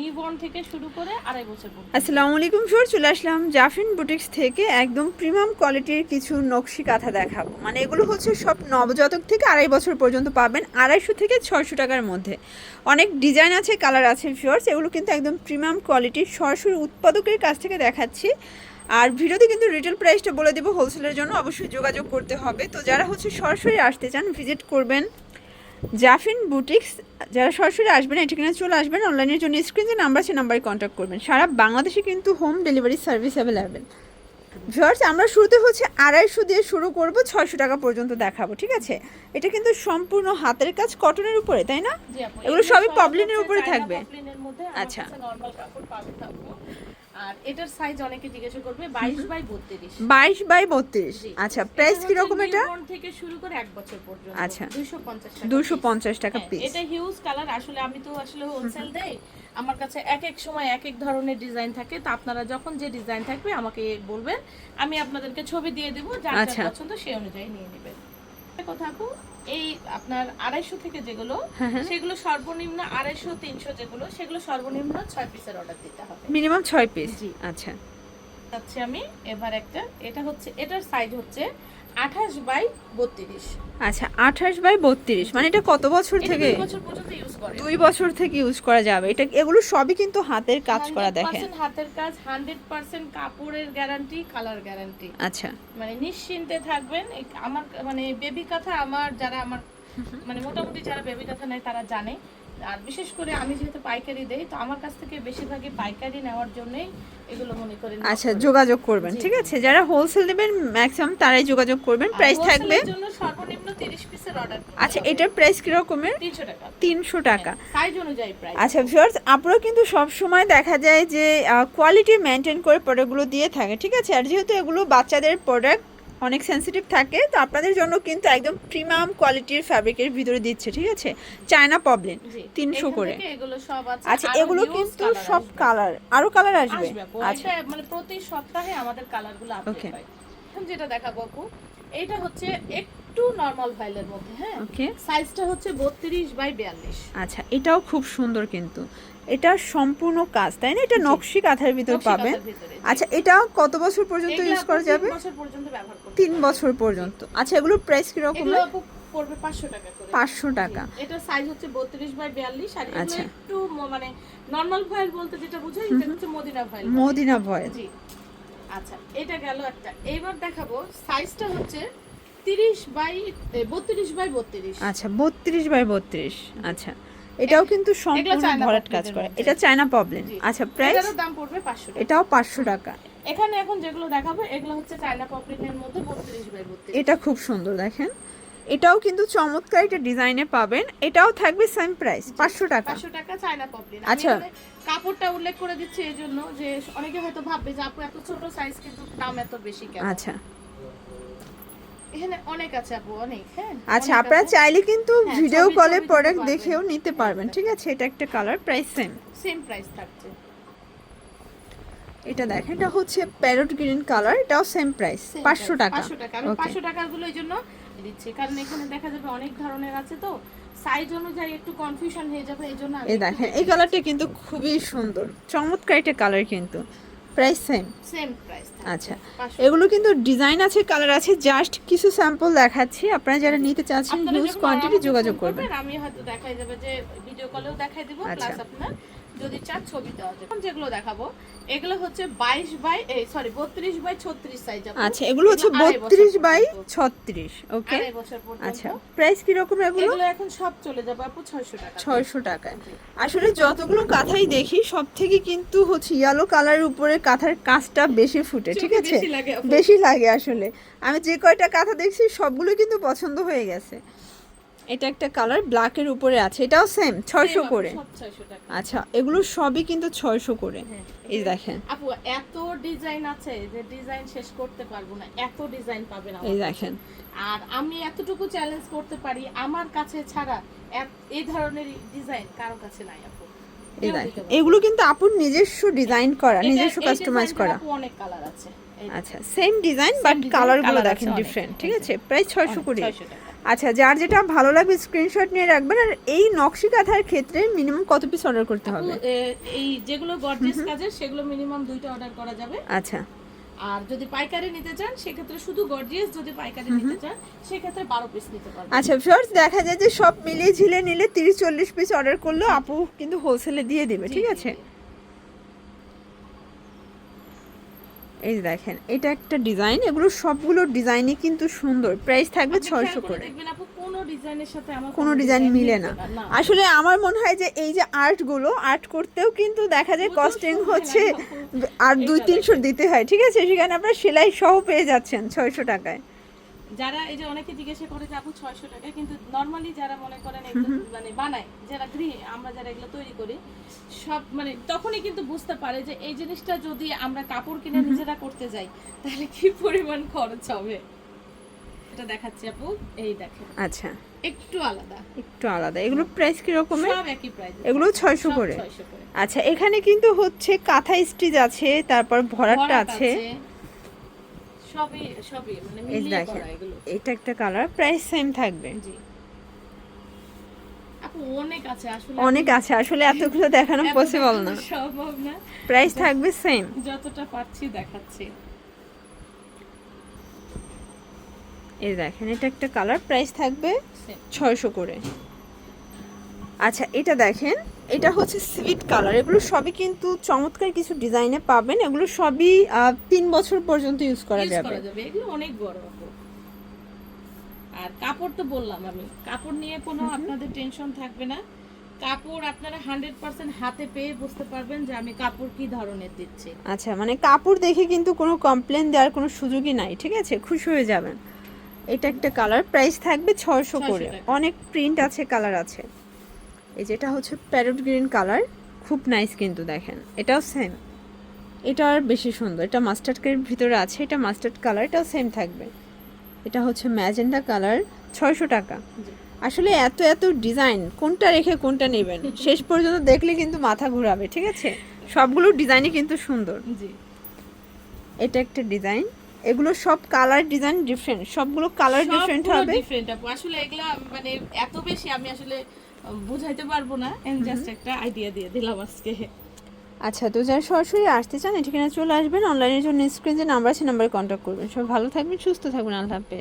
Newborn থেকে শুরু করে আড়াই বছর আসসালামু আলাইকুম স্যার চলে আসলাম জাফিন বুটিক্স থেকে একদম প্রিমিয়াম কোয়ালিটির কিছু নকশি কাঁথা দেখাবো। মানে এগুলো হচ্ছে সব নবজাতক থেকে আড়াই বছর পর্যন্ত পাবেন আড়াইশো থেকে ছয়শো টাকার মধ্যে। অনেক ডিজাইন আছে, কালার আছে ফিওর্স এগুলো কিন্তু একদম প্রিমিয়াম কোয়ালিটির সরাসরি উৎপাদকের কাছ থেকে দেখাচ্ছি। আর ভিডিওতে কিন্তু রিটেল প্রাইসটা বলে দেবো হোলসেলের জন্য, অবশ্যই যোগাযোগ করতে হবে। তো যারা হচ্ছে সরাসরি আসতে চান ভিজিট করবেন। জাফিন বুটিক্স যারা সরাসরি আসবেন এই ঠিকানায় চলে আসবেন অনলাইনের জন্য স্ক্রিন যে নাম্বার আছে নাম্বারে কন্ট্যাক্ট করবেন। সারা বাংলাদেশে কিন্তু home delivery service available viewers আমরা শুরুতে হচ্ছে আড়াইশো দিয়ে শুরু করব ছয়শো টাকা পর্যন্ত দেখাবো ঠিক আছে? এটা কিন্তু সম্পূর্ণ হাতের কাজ কটনের উপরে তাই না? এগুলো সবই হচ্ছে উপরে থাকবে। আচ্ছা। আর এটার সাইজ অনেকে জিজ্ঞাসা করবে 22 বাই 32 বাইশ বাই বত্রিশ। জি। আচ্ছা প্রাইস কীরকম হচ্ছে এটা? থেকে শুরু করে এক বছর পর্যন্ত। আচ্ছা। 250 টাকা দুশো piece। পঞ্চাশ টাকা হ্যাঁ, পিস এটা হিউজ কালার আসলে আমি তো আসলে হোলসেল দেই। আমার কাছে এক এক সময় এক এক ধরনের ডিজাইন থাকে। তো আপনারা যখন যে ডিজাইন থাকবে আমাকে বলবেন। আমি আপনাদেরকে ছবি দিয়ে দেবো। যার আচ্ছা। পছন্দ সেই অনুযায়ী নিয়ে নেবেন। কথা এই আপনার আড়াইশো থেকে যেগুলো হ্যাঁ, সেগুলো সর্বনিম্ন আড়াইশো তিনশো যেগুলো সেগুলো সর্বনিম্ন ছয় পিসের অর্ডার দিতে হবে। মিনিমাম ছয় পিস? জি। আচ্ছা। আমি এবার একটা এটা হচ্ছে এটার সাইজ হচ্ছে আঠাশ বাই বত্রিশ। আচ্ছা আঠাশ বাই বত্রিশ মানে এটা কত বছর থেকে? দুই বছর থেকে ইউজ করা যাবে। এটা এগুলো সবই কিন্তু হাতের কাজ করা দেখেন। হাতের কাজ হান্ড্রেড পার্সেন্ট কাপড়ের গ্যারান্টি কালার গ্যারান্টি আচ্ছা। মানে নিশ্চিন্তে থাকবেন। আমার মানে বেবি কথা আমার যারা আমার মানে মোটামুটি যারা বেবি কথা নেয় তারা জানে। আর বিশেষ করে আমি যেহেতু পাইকারি দেই তো আমার কাছ থেকে বেশিরভাগই পাইকারি নেওয়ার জন্যই এগুলো মনে করেন আচ্ছা যোগাযোগ করবেন ঠিক আছে? যারা হোলসেল নেবেন ম্যাক্সিমাম তারাই যোগাযোগ করবেন। প্রাইস থাকবে জন্য সর্বনিম্ন 30 পিসের অর্ডার আচ্ছা এটার প্রাইস কিরকমের? 300 টাকা। তিনশো টাকা। সাইজ অনুযায়ী প্রাইস আচ্ছা ভিউয়ার্স আপনারা কিন্তু সব সময় দেখা যায় যে কোয়ালিটি মেনটেন করে প্রোডাক্টগুলো দিয়ে থাকে ঠিক আছে? আর যেহেতু এগুলো বাচ্চাদের প্রোডাক্ট অনেক সেন্সিটিভ থাকে তো আপনাদের জন্য কিন্তু একদম প্রিমিয়াম কোয়ালিটির ফ্যাব্রিকের ভিতরে দিচ্ছে ঠিক আছে? চায়না পবলিন তিনশো করে। আচ্ছা এগুলো কিন্তু সব কালার আরও কালার আসবে। আচ্ছা। মানে প্রতি সপ্তাহে আমাদের কালারগুলো এখন যেটা দেখাবো এটা হচ্ছে একটু নরমাল ফাইলের মধ্যে হ্যাঁ? ওকে সাইজটা হচ্ছে 32 বাই 42 আচ্ছা এটাও খুব সুন্দর কিন্তু। এটা সম্পূর্ণ কাজ তাই না? এটা। নকশি কাঁথার ভিতর পাবেন। আচ্ছা এটা কত বছর পর্যন্ত ইউজ করা যাবে? তিন বছর পর্যন্ত। আচ্ছা এগুলোর প্রাইস কীরকম এগুলো পড়বে 500 টাকা করে। পাঁচশো টাকা। এটা সাইজ হচ্ছে 32 বাই 42 আর এগুলো আচ্ছা। একটু মানে নরমাল ফাইল বলতে যেটা বোঝায় এটা হচ্ছে মদিনা ফাইল মদিনা ভয়েস জি। আচ্ছা এটা গেল একটা। এইবার দেখাবো সাইজটা হচ্ছে 30 বাই বত্রিশ 32 বাই 32 আচ্ছা বত্রিশ বাই বত্রিশ। আচ্ছা এটাও কিন্তু সম্পূর্ণ ভরাট কাজ করে। এটা চায়না প্রবলেম। আচ্ছা প্রাইস এটারও দাম পড়বে 500 টাকা। এটাও পাঁচশো টাকা। এখানে এখন যেগুলো দেখাবো এগুলো হচ্ছে চায়না পপলিনের মধ্যে 32 বাই 32 এটা খুব সুন্দর দেখেন। এটাও কিন্তু চমৎকার একটা ডিজাইনে পাবেন। এটাও থাকবে সেম প্রাইস পাঁচশো টাকা। 500 টাকা চায়না পপলিন। আচ্ছা। কাপড়টা উল্লেখ করে দিচ্ছি এই জন্য যে অনেকে হয়তো ভাববে যে আপু এত ছোট সাইজ কিন্তু দাম এত বেশি কেন? আচ্ছা। এখানে অনেক আছে আপু অনেক হ্যাঁ। আচ্ছা আপনারা চাইলে কিন্তু হ্যাঁ, ভিডিও কলে প্রোডাক্ট দেখেও নিতে পারবেন ঠিক আছে? এটা একটা colour price same same price থাকছে। এটা দেখেন এটা হচ্ছে প্যারট গ্রিন কালার এটাও সেম প্রাইস Same পাঁচশো price, টাকা। 500 টাকা। আমি ওকে 500 টাকারগুলো এই জন্য দিচ্ছি। কারণ এখানে দেখা যাবে অনেক ধরনের আছে তো সাইজ অনুযায়ী একটু কনফিউশন হয়ে যাবে এই জন্য এই দেখেন এই কালারটা কিন্তু খুবই সুন্দর। চমৎকার একটা কালার কিন্তু। প্রাইস সেম সেম প্রাইস আচ্ছা এগুলো কিন্তু ডিজাইন আছে কালার আছে জাস্ট কিছু স্যাম্পল দেখাচ্ছি। আপনারা যারা নিতে চাচ্ছেন হিউজ কোয়ান্টিটি যোগাযোগ করবেন আমি হয়তো দেখাই যাবে যে ভিডিও কলেও দেখাই দিব আচ্ছা। প্লাস আপনার যদি চান ছবি দেওয়া যাবে। যেগুলো দেখাবো এগুলো হচ্ছে 22 বাই এই সরি 32 বাই 36 সাইজ আচ্ছা এগুলো হচ্ছে বত্রিশ বাই ছত্রিশ ওকে? আচ্ছা প্রাইস কীরকম এগুলো? এগুলো এখন সব চলে যাবে আপু 600 টাকা ছয়শো টাকায়। আসলে যতগুলো কাঁথাই দেখি সব থেকে কিন্তু হচ্ছে ইয়েলো কালারের উপরে কাঁথার কাজটা বেশি ফুটে ঠিক আছে? বেশি লাগে বেশি লাগে আসলে। আমি যে কয়টা কাঁথা দেখছি সবগুলো কিন্তু পছন্দ হয়ে গেছে। এটা একটা কালার ব্ল্যাকের উপরে আছে। এটাও সেম ছয়শো করে। সব 600 টাকা। আচ্ছা এগুলো সবই কিন্তু ছয়শো করে। হ্যাঁ। এই দেখেন। আপু এত ডিজাইন আছে যে ডিজাইন শেষ করতে পারব না। এত ডিজাইন পাবেন এই দেখেন। আর আমি এতটুকু চ্যালেঞ্জ করতে পারি আমার কাছে ছাড়া এই ধরনের ডিজাইন কারও কাছে নাই আপু। এই দেখেন। এগুলো কিন্তু আপুর নিজস্ব ডিজাইন করা নিজস্ব কাস্টমাইজ করা। আপু অনেক কালার আছে। আচ্ছা সেম ডিজাইন বাট কালারগুলো দেখেন। ডিফারেন্ট ঠিক আছে? প্রাইস ছয়শো কুড়ি 600 টাকা। আচ্ছা যার যেটা ভালো লাগবে স্ক্রিনশট নিয়ে রাখবেন আর এই নকশি কাঁথার ক্ষেত্রে মিনিমাম কত পিস অর্ডার করতে হবে? এই যেগুলো গর্জিয়াস কাজের সেগুলো মিনিমাম দুইটা অর্ডার করা যাবে। আচ্ছা। আর যদি পাইকারি নিতে চান সেক্ষেত্রে শুধু গর্জিয়াস যদি পাইকারি নিতে চান সেক্ষেত্রে বারো পিস নিতে পারবেন। আচ্ছা ফিওর্স দেখা যায় যে সব মিলিয়ে ঝিলে নিলে তিরিশ চল্লিশ পিস অর্ডার করলেও আপু কিন্তু হোলসেলে দিয়ে দেবে ঠিক আছে জি, জি। এই যে দেখেন এটা একটা ডিজাইন এগুলো সবগুলো ডিজাইনই কিন্তু সুন্দর। প্রাইস থাকবে ছয়শো করে কোনো ডিজাইনের সাথে আমার কোনো ডিজাইন মিলে না। আসলে আমার মনে হয় যে এই যে আর্টগুলো আর্ট করতেও কিন্তু দেখা যায় কস্টিং হচ্ছে আর দুই তিনশো দিতে হয় ঠিক আছে? সেখানে আপনার সেলাই সহ পেয়ে যাচ্ছেন ছয়শো টাকায়। যারা এই যে অনেকে জিজ্ঞাসা করে যে আপু ছয়শো টাকা? কিন্তু নর্মালি যারা মনে করেন মানে বানায় যারা গৃহ আমরা যারা এগুলো তৈরি করি সব মানে তখনই কিন্তু বুঝতে পারে যে এই জিনিসটা যদি আমরা কাপড় কিনে নিজেরা করতে যাই তাহলে কি পরিমাণ খরচ হবে? এটা দেখাচ্ছি আপু। এই দেখেন। আচ্ছা। একটু আলাদা। একটু আলাদা। এগুলো প্রাইস কিরকমের? সব একই প্রাইস এগুলো ছয়শো করে? আচ্ছা এখানে কিন্তু হচ্ছে কাঁথা স্টিচ আছে তারপর ভরাটটা আছে। সবই সবই মানে মিলিয়ে করা এগুলো। এটা একটা কালার প্রাইস সেম থাকবে। জি। অনেক আছে আসলে অনেক আছে আসলে এতগুলো দেখানো পসিবল না। সম্ভব না। প্রাইস থাকবে সেম যতটা পারছি দেখাচ্ছি। এই দেখেন এটা একটা কালার প্রাইস থাকবে. ছয়শো করে। আচ্ছা এটা দেখেন এটা হচ্ছে সুইট কালার এগুলো সবই কিন্তু চমৎকার কিছু ডিজাইনে পাবেন এগুলো সবই তিন বছর পর্যন্ত ইউজ করা যাবে। এগুলো অনেক বড় আর কাপড় তো বললাম আমি কাপড় নিয়ে কোনো আপনাদের টেনশন থাকবে না। কাপড় আপনারা হান্ড্রেড পার্সেন্ট হাতে পেয়ে বুঝতে পারবেন যে আমি কাপড় কি ধরনের দিচ্ছি। আচ্ছা মানে কাপড় দেখে কিন্তু কোনো কমপ্লেন দেওয়ার কোনো সুযোগই নাই ঠিক আছে? খুশি হয়ে যাবেন। এটা একটা কালার প্রাইস থাকবে ছয়শো করে। অনেক প্রিন্ট আছে কালার আছে। এই যেটা হচ্ছে প্যারট গ্রিন কালার খুব নাইস কিন্তু দেখেন। এটাও সেম এটা আর বেশি সুন্দর। এটা মাস্টার্ড ভিতরে আছে এটা মাস্টার্ড কালার এটাও সেম থাকবে। এটা হচ্ছে ম্যাজেন্ডা কালার ছয়শো টাকা। আসলে এত এত ডিজাইন কোনটা রেখে কোনটা নেবেন? শেষ পর্যন্ত দেখলে কিন্তু মাথা ঘোরাবে ঠিক আছে? সবগুলো ডিজাইনই কিন্তু সুন্দর। জি। এটা একটা ডিজাইন এগুলো সব কালার ডিজাইন ডিফারেন্ট সবগুলো কালার ডিফারেন্ট হবে। ডিফারেন্ট আসলে এগুলা মানে এত বেশি আমি আসলে বুঝাইতে পারব না। এন্ড জাস্ট একটা আইডিয়া দিয়ে দিলাম আজকে। আচ্ছা তো যারা সরাসরি আসতে চান ঠিকানা চলে আসবেন। অনলাইনের জন্য স্ক্রিনে যে নাম্বার আছে নাম্বারে কন্ট্যাক্ট করবেন। সব ভালো থাকবেন সুস্থ থাকবেন আল্লাহ হাফেজ।